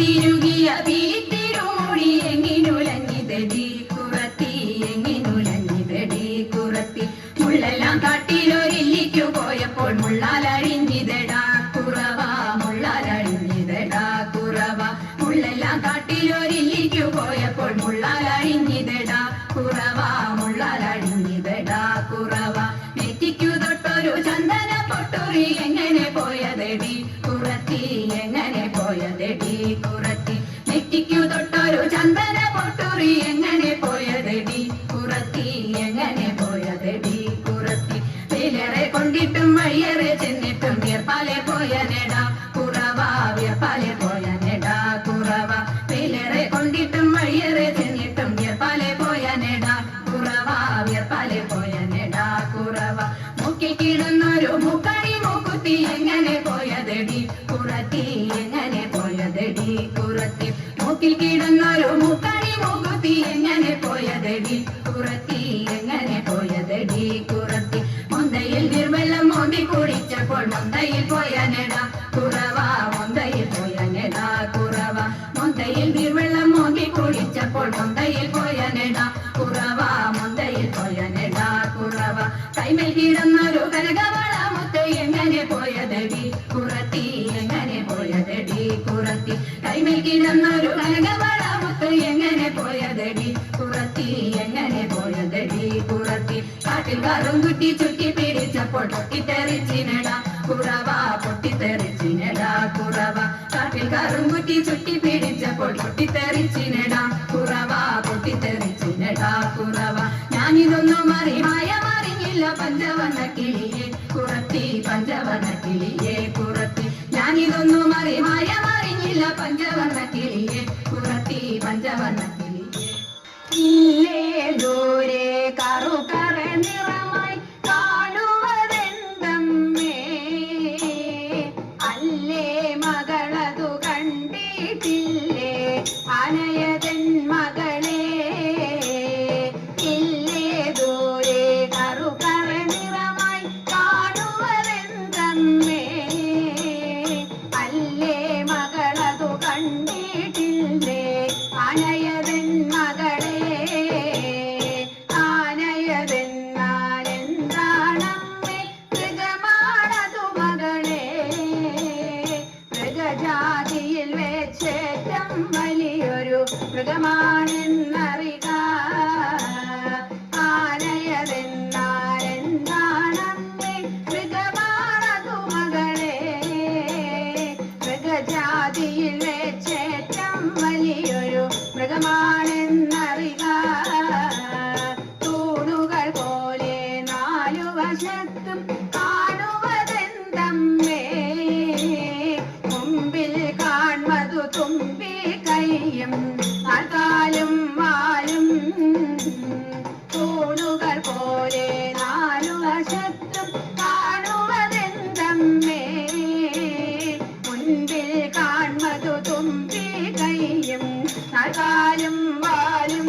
തിരുകിയ വീട്ടിരോടി എങ്ങിനുലഞ്ഞിതടി പോയതടി കുറത്തി എങ്ങനെ പോയതടി കുറത്തി. മുന്തയിൽ നിർമ്മലം മോന്തി കുടിച്ചപ്പോൾ മുന്തയിൽ പോയനെട കുറവ മുന്തയിൽ പോയനെട കുറവ. മുന്തയിൽ നിർമ്മലം മോന്തി കുടിച്ചപ്പോൾ മുന്തയിൽ പോയനെട കുറവ മുന്തയിൽ പോയനെട കുറവ. കൈമേൽ കിടന്നൊരു കനകവള മുത്ത് എങ്ങനെ പോയതടി കുറത്തി എങ്ങനെ പോയതടി കുറത്തി. കൈമേൽ കിടന്നൊരു കനകവള കറും കുട്ടി ചുറ്റി പിടിച്ചപ്പോൾ പൊട്ടിത്തെറിച്ചിനടാ. കുറവ പൊട്ടിത്തെറിച്ചിനടാ കുറവ. കാട്ടിൽ കറും കുട്ടി ചുറ്റി പിടിച്ചപ്പോൾ പൊട്ടിത്തെറിച്ചിനടാ. കുറവ പൊട്ടിത്തെറിച്ചിനടാ കുറവ. ഞാനിതൊന്നും അറിമായ മറിഞ്ഞില്ല പഞ്ചവർണ കിളിയെ. കുറത്തി പഞ്ചവർണ കിളിയെ കുറത്തി. ഞാനിതൊന്നും അറിമായ മറിഞ്ഞില്ല പഞ്ചവർണ കിളിയെ. കുറത്തി പഞ്ചവർണ കിളിയെ. ഇല്ലേ ദൂരെ കറു കറഞ്ഞ വാരും വാലും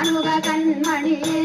ஆண்முக கண்மணியே